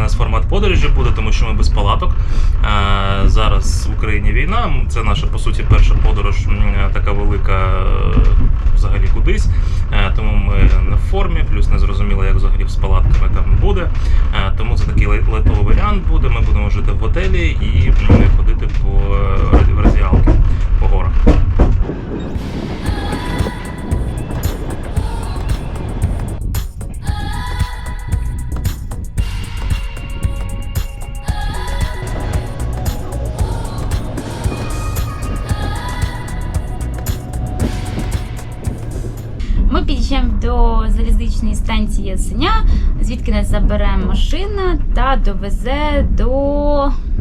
для нас формат подорожі буде, тому що ми без палаток. Е, Зараз в Україні війна. Це наша по суті перша подорож така велика е, взагалі кудись. Е, Тому ми не в формі, плюс не зрозуміло, як взагалі з палатками там буде. Е, Тому це такий лайтовий варіант буде. Ми будемо жити в готелі і ходити по е, в розділки по горах. Ми під'їжджаємо до залізничної станції Ясеня, звідки нас забере машина та довезе до.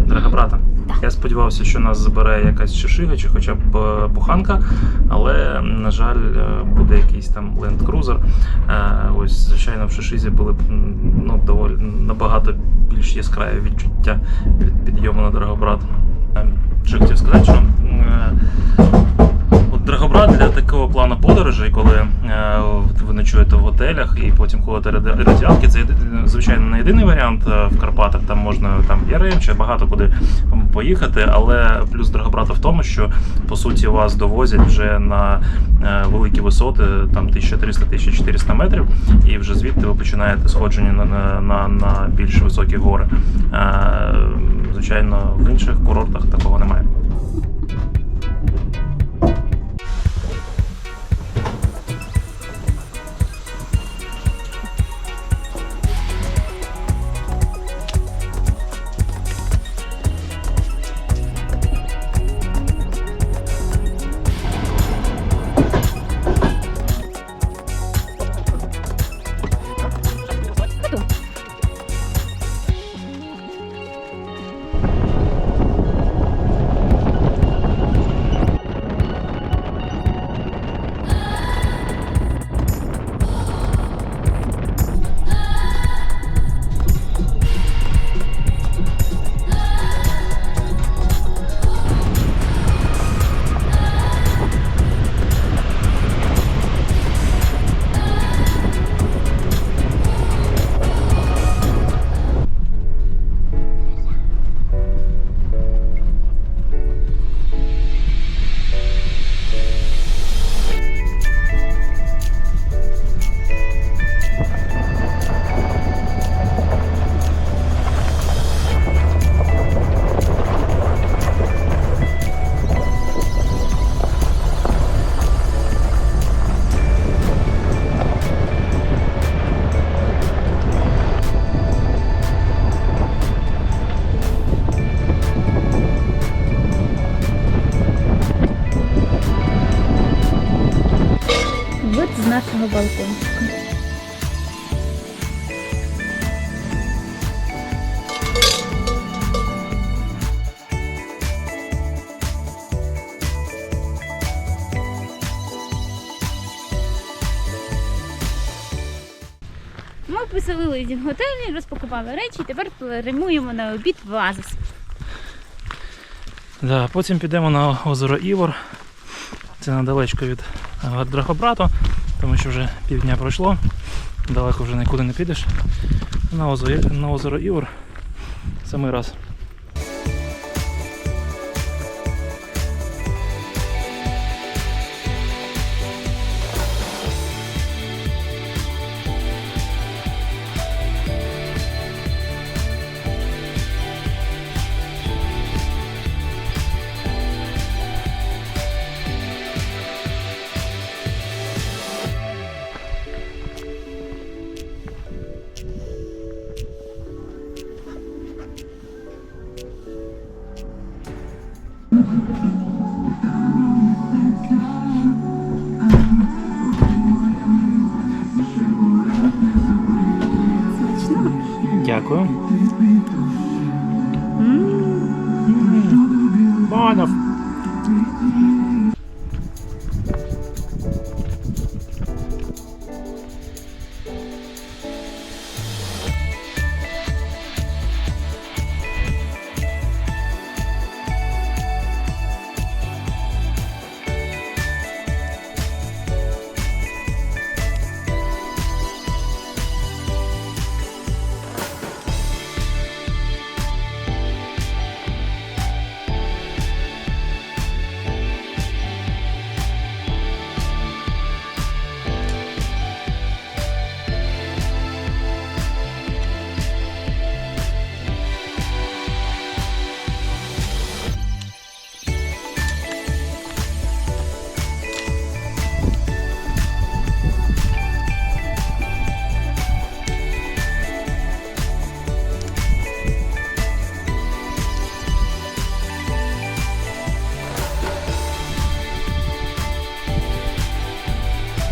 Дорога брата, Так. я сподівався, що нас забере якась чешига чи хоча б е, буханка, але на жаль, е, буде якийсь там Land Cruiser. Е, Ось, звичайно, в шишизі були б ну, доволі набагато більш яскраві відчуття від підйому на Драгобрат. Е, Що хотів сказати, що Драгобрат для такого плану подорожей, коли е, ви ночуєте в готелях і потім ходите радіалки, це звичайно не єдиний варіант е, в Карпатах. Там можна там в Яремче, багато куди поїхати. Але плюс Драгобрата в тому, що по суті вас довозять вже на е, великі висоти, там 1300-1400 метрів, і вже звідти ви починаєте сходження на, на, на, більш високі гори. Звичайно, в інших курортах такого немає. Готелі, розпакували речі, і тепер прямуємо на обід в Азис. Да, потім підемо на озеро Івор. Це недалечко від е, Драгобрату, тому що вже півдня пройшло. Далеко вже нікуди не підеш. На озеро, на озеро Івор. Самий раз.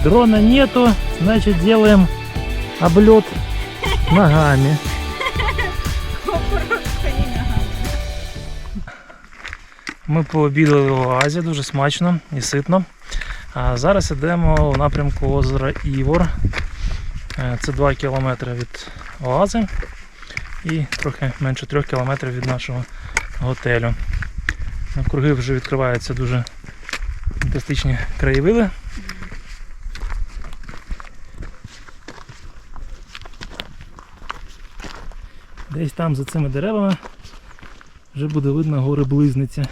Дрона нету, значит делаем облет ногами. Ми пообідали в Оазі, дуже смачно і ситно. А зараз йдемо в напрямку озера Івор. Е, Це 2 кілометри від Оази і трохи менше 3 кілометрів від нашого готелю. Навкруги вже відкриваються дуже фантастичні краєвиди. Десь там за цими деревами вже буде видно гори близниця.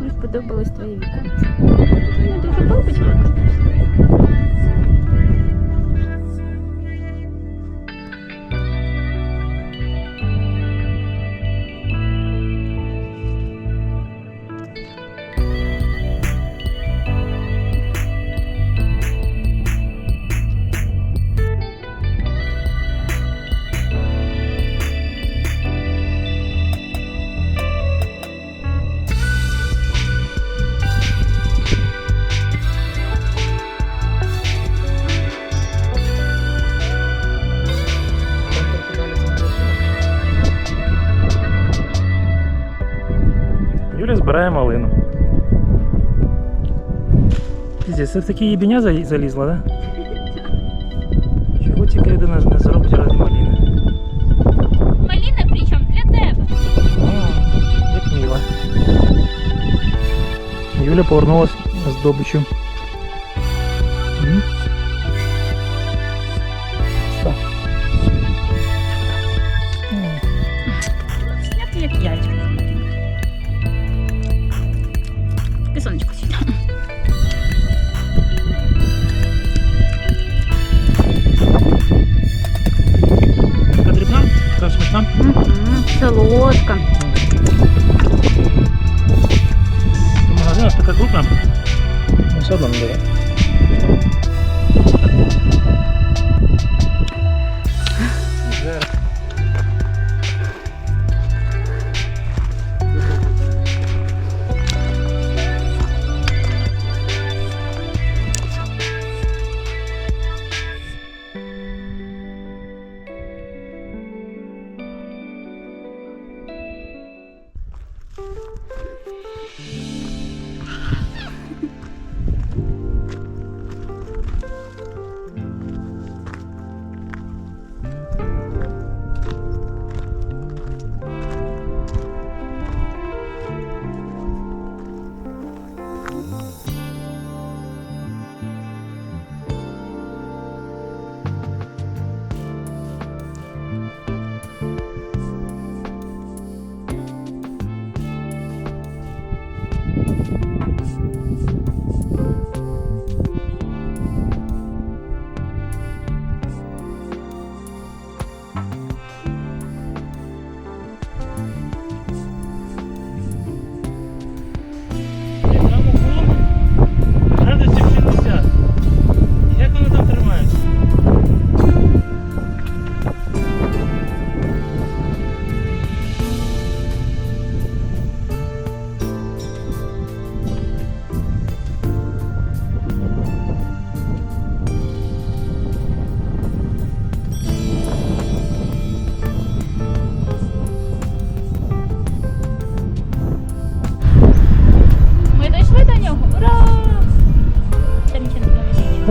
Мені сподобалось твоє віконце. Дуже бабочка. Юля збирає малину. Піздець, це в такі їбеня за- залізла, да? Чого тільки людина не зробить ради малини? Маліна причому для тебе. Як мило. Юля повернулась з добичю.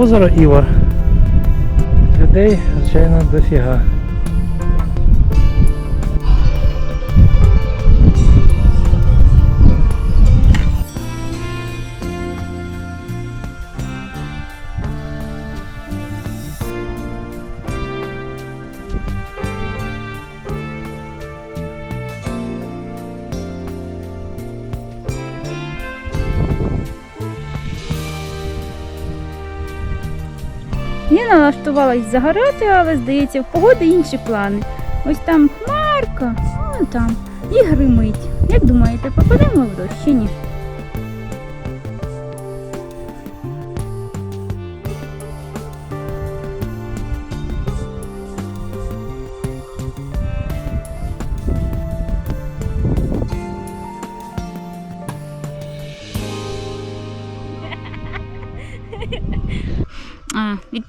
Озеро Івор. Людей, звичайно, дофіга. Налаштувалась загорати, але здається, в погоди інші плани. Ось там хмарка, вон там, і гримить. Як думаєте, попадемо в дощ чи ні?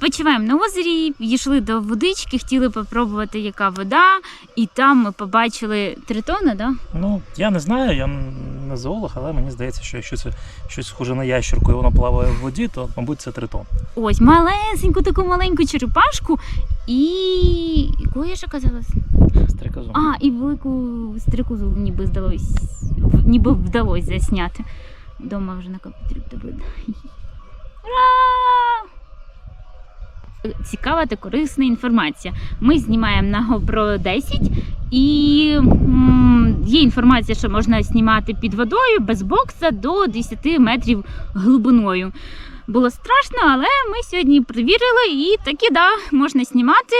Відпочиваємо на озері, йшли до водички, хотіли попробувати, яка вода, і там ми побачили тритона, да? Ну, я не знаю, я не зоолог, але мені здається, що якщо це щось схоже на ящерку і воно плаває в воді, то, мабуть, це тритон. Ось малесеньку таку маленьку черепашку і. Яку я ще казала? Стрикозу. А, і велику стрикозу ніби здалось, ніби вдалося засняти. Дома вже на комп'ютері буде видно. Ура! Цікава та корисна інформація. Ми знімаємо на GoPro 10 і м, є інформація, що можна знімати під водою без бокса до 10 метрів глибиною. Було страшно, але ми сьогодні перевірили і таки да, можна знімати.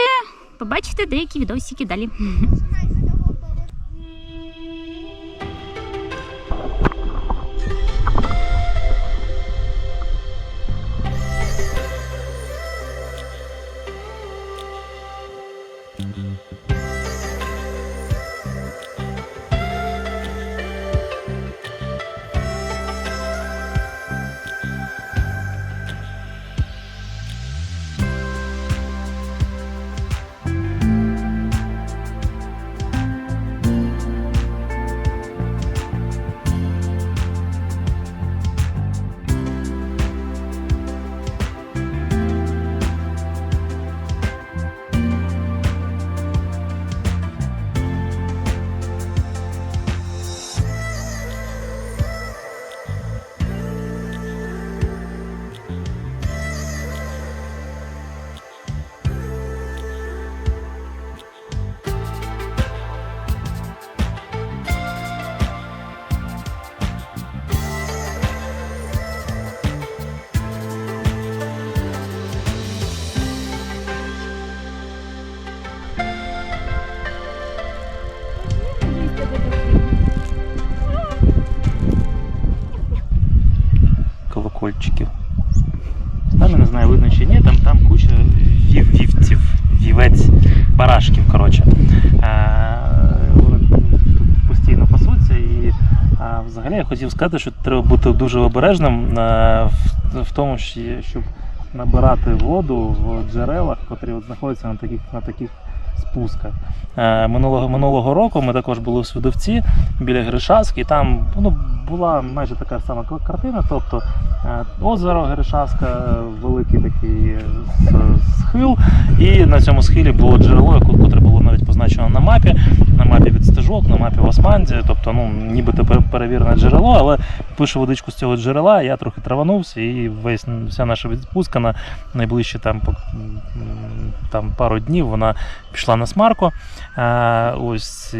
Побачите деякі відосики далі. я хотів сказати, що треба бути дуже обережним е, в, тому, що- щоб набирати воду в джерелах, котрі от знаходяться на таких, на таких спусках. Е, Минулого, минулого року ми також були в Свідовці біля Гришаски, і там ну, була майже така сама картина. Тобто е, озеро Гришаска, великий такий е, схил, і на цьому схилі було джерело, яке- було навіть позначено на мапі, на мапі від стежок, на мапі в Османді. Тобто, ну, нібито перевірене джерело, але пишу водичку з цього джерела, я трохи траванувся, і весь вся наша відпустка на найближчі там, там пару днів вона пішла на смарку. Е, ось, і,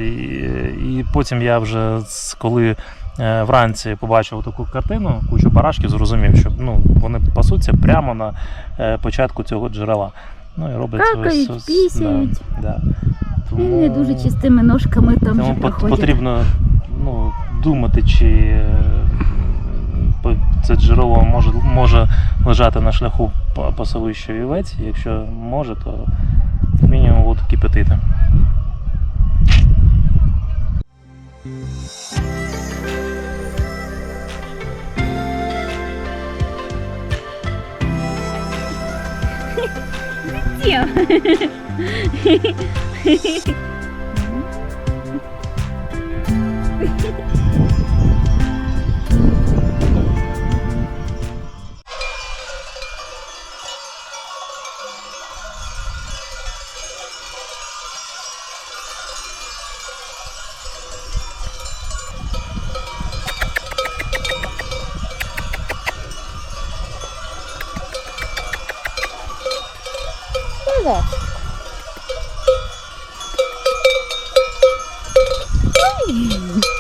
і потім я вже коли е, вранці побачив таку картину, кучу барашків, зрозумів, що ну, вони пасуться прямо на е, початку цього джерела. Ну і роблять Какають, свої- пісяють. Да, да. І не дуже чистими ножками там Тому проходять. потрібно ну, думати, чи е, це джерело може, може лежати на шляху па- пасовища вівець. Якщо може, то мінімум воду кипятити. yapıyor. mm-hmm.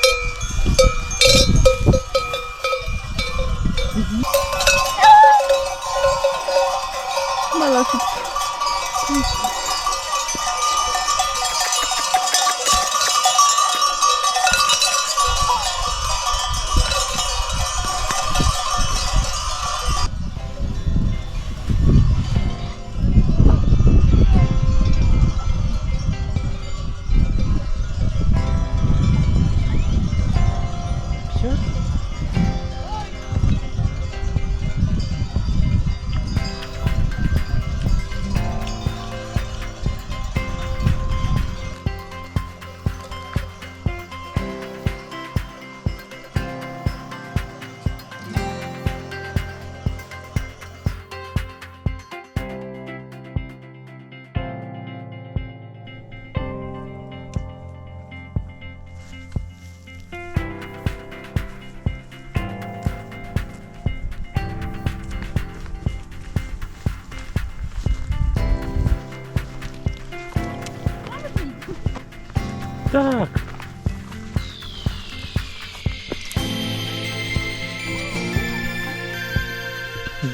Так.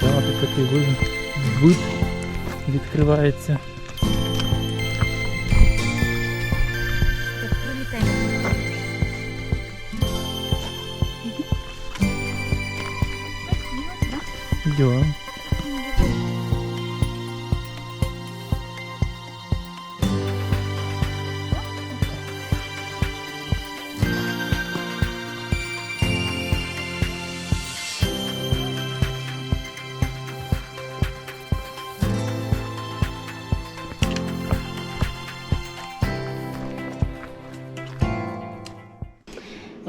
Да, тут такий вид, вид відкривається. Да.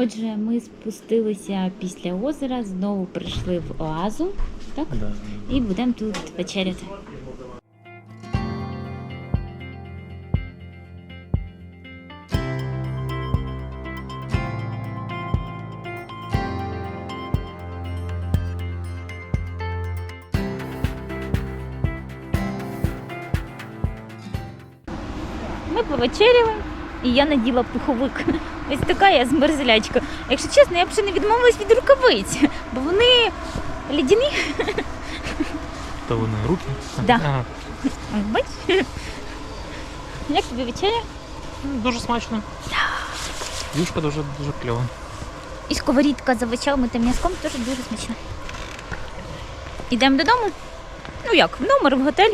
Отже, ми спустилися після озера, знову прийшли в оазу, так? Да. І будемо тут вечеряти. Ми повечеряли, і я наділа пуховик. Ось така я змерзлячка. Якщо чесно, я б ще не відмовилась від рукавиць, бо вони лідяні. То вони руки? Да. Ага. Бач? Як тобі вечеря? Дуже смачно. Юшка дуже дуже кльова. І сковорідка з овочами та м'язком теж дуже смачна. Ідемо додому? Ну як, в номер, в готель.